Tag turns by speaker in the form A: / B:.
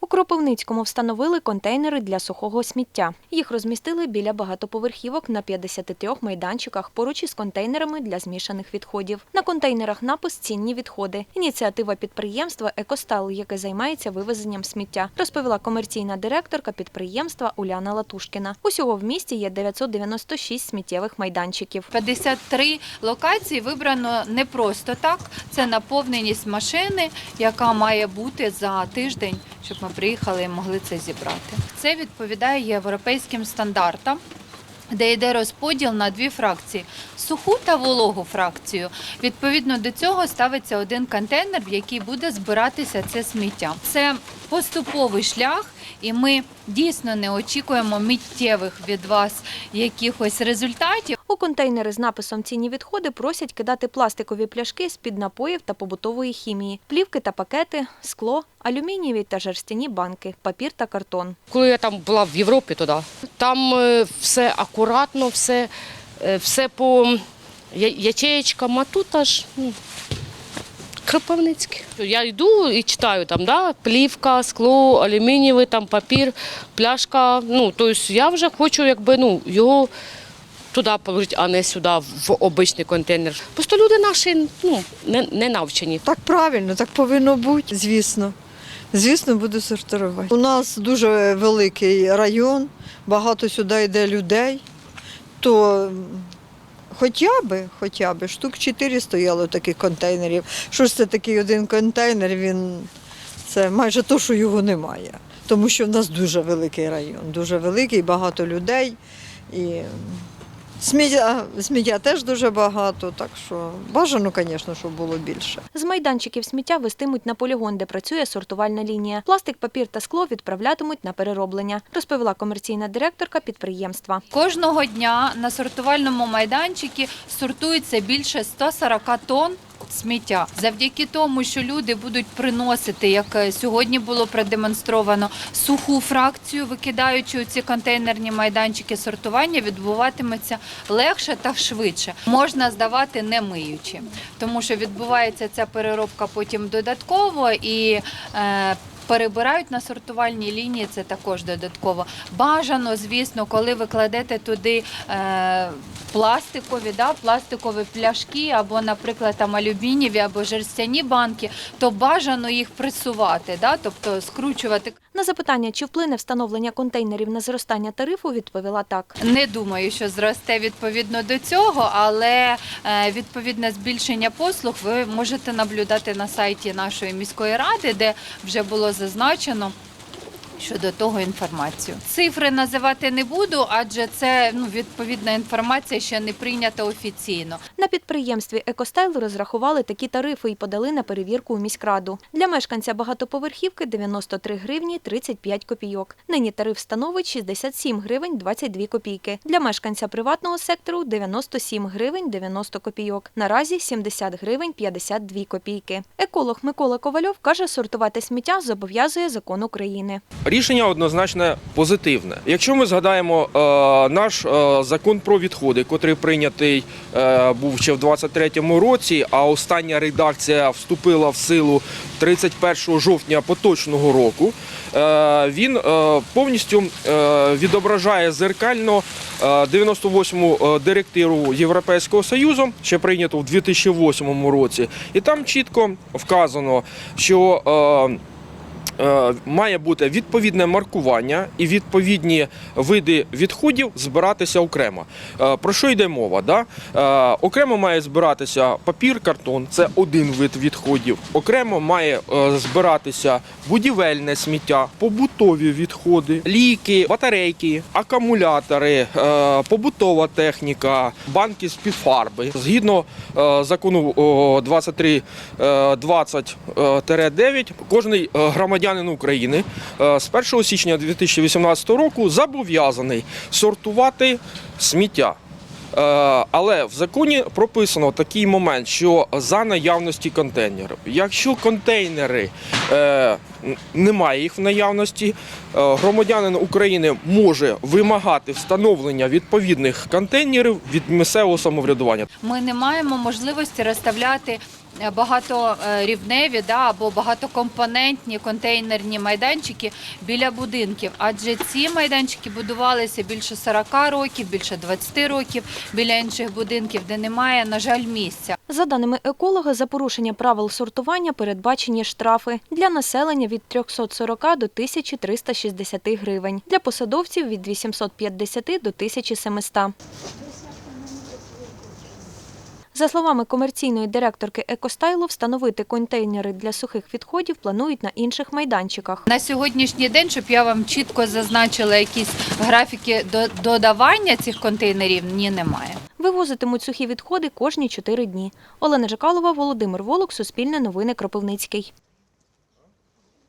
A: У Кропивницькому встановили контейнери для сухого сміття. Їх розмістили біля багатоповерхівок на 53 майданчиках поруч із контейнерами для змішаних відходів. На контейнерах напис Цінні відходи. Ініціатива підприємства Екостал, яке займається вивезенням сміття, розповіла комерційна директорка підприємства Уляна Латушкіна. Усього в місті є 996 сміттєвих майданчиків.
B: 53 локації вибрано не просто так. Це наповненість машини, яка має бути за тиждень, щоб ми приїхали і могли це зібрати. Це відповідає європейським стандартам. Де йде розподіл на дві фракції суху та вологу фракцію. Відповідно до цього ставиться один контейнер, в який буде збиратися це сміття. Це поступовий шлях, і ми дійсно не очікуємо миттєвих від вас якихось результатів.
A: У контейнери з написом Цінні відходи просять кидати пластикові пляшки з-під напоїв та побутової хімії, плівки та пакети, скло, алюмінієві та жерстяні банки, папір та картон.
C: Коли я там була в Європі, туди, там е, все акуратно, все, е, все по ячеєчкам, а тут аж ну, Кропивницький. Я йду і читаю там, да, плівка, скло, алюмінієвий, там папір, пляшка. Ну, тобто я вже хочу якби, ну, його туди положити, а не сюди, в обичний контейнер. Просто люди наші ну, не, не навчені.
D: Так правильно, так повинно бути, звісно. Звісно, буду сортувати. У нас дуже великий район, багато сюди йде людей, то хоча б, хоча б штук 4 стояло таких контейнерів. Що ж це такий один контейнер, він це майже то, що його немає. Тому що в нас дуже великий район, дуже великий, багато людей. І сміття, сміття теж дуже багато, так що бажано, звісно, щоб було більше.
A: З майданчиків сміття вестимуть на полігон, де працює сортувальна лінія. Пластик, папір та скло відправлятимуть на перероблення, розповіла комерційна директорка підприємства.
B: Кожного дня на сортувальному майданчику сортується більше 140 тонн. Сміття завдяки тому, що люди будуть приносити, як е, сьогодні було продемонстровано, суху фракцію, викидаючи ці контейнерні майданчики, сортування відбуватиметься легше та швидше. Можна здавати не миючи, тому що відбувається ця переробка потім додатково і. Е, Перебирають на сортувальній лінії, це також додатково. Бажано, звісно, коли ви кладете туди е, пластикові, да, пластикові пляшки або, наприклад, там алюмінієві або жерстяні банки, то бажано їх пресувати, да, тобто скручувати.
A: На запитання, чи вплине встановлення контейнерів на зростання тарифу, відповіла так.
B: Не думаю, що зросте відповідно до цього, але е, відповідне збільшення послуг ви можете наблюдати на сайті нашої міської ради, де вже було зазначено. Щодо того інформацію. Цифри називати не буду, адже це ну, відповідна інформація ще не прийнята офіційно.
A: На підприємстві «Екостайл» розрахували такі тарифи і подали на перевірку у міськраду. Для мешканця багатоповерхівки 93 гривні 35 копійок. Нині тариф становить 67 гривень 22 копійки. Для мешканця приватного сектору 97 гривень 90 копійок. Наразі 70 гривень 52 копійки. Еколог Микола Ковальов каже, сортувати сміття зобов'язує закон України.
E: Рішення однозначно позитивне. Якщо ми згадаємо е, наш е, закон про відходи, котрий прийнятий е, був ще в 23-му році, а остання редакція вступила в силу 31 жовтня поточного року, він повністю відображає зеркально е, 98-му е, директиву Європейського Союзу, ще прийняту в 2008 році, і там чітко вказано, що має бути відповідне маркування і відповідні види відходів збиратися окремо. Е, Про що йде мова? Да? Е, Окремо має збиратися папір, картон це один вид відходів. Окремо має е, збиратися будівельне сміття, побутові відходи, ліки, батарейки, акумулятори, е, побутова техніка, банки з-під фарби. Згідно е, закону о, 2320-9, кожний е, громадянин України е, з 1 січня 2018 року зобов'язаний сортувати сміття. Е, Але в законі прописано такий момент, що за наявності контейнерів. Якщо контейнери е, немає їх в наявності, е, громадянин України може вимагати встановлення відповідних контейнерів від місцевого самоврядування.
B: Ми не маємо можливості розставляти е, багаторівневі да, або багатокомпонентні контейнерні майданчики біля будинків. Адже ці майданчики будувалися більше 40 років, більше 20 років біля інших будинків, де немає, на жаль, місця.
A: За даними еколога, за порушення правил сортування передбачені штрафи для населення від 340 до 1360 гривень, для посадовців від 850 до 1700. За словами комерційної директорки Екостайлу, встановити контейнери для сухих відходів планують на інших майданчиках.
B: На сьогоднішній день, щоб я вам чітко зазначила якісь графіки до- додавання цих контейнерів, ні, немає.
A: Вивозитимуть сухі відходи кожні чотири дні. Олена Жакалова, Володимир Волок, Суспільне новини Кропивницький.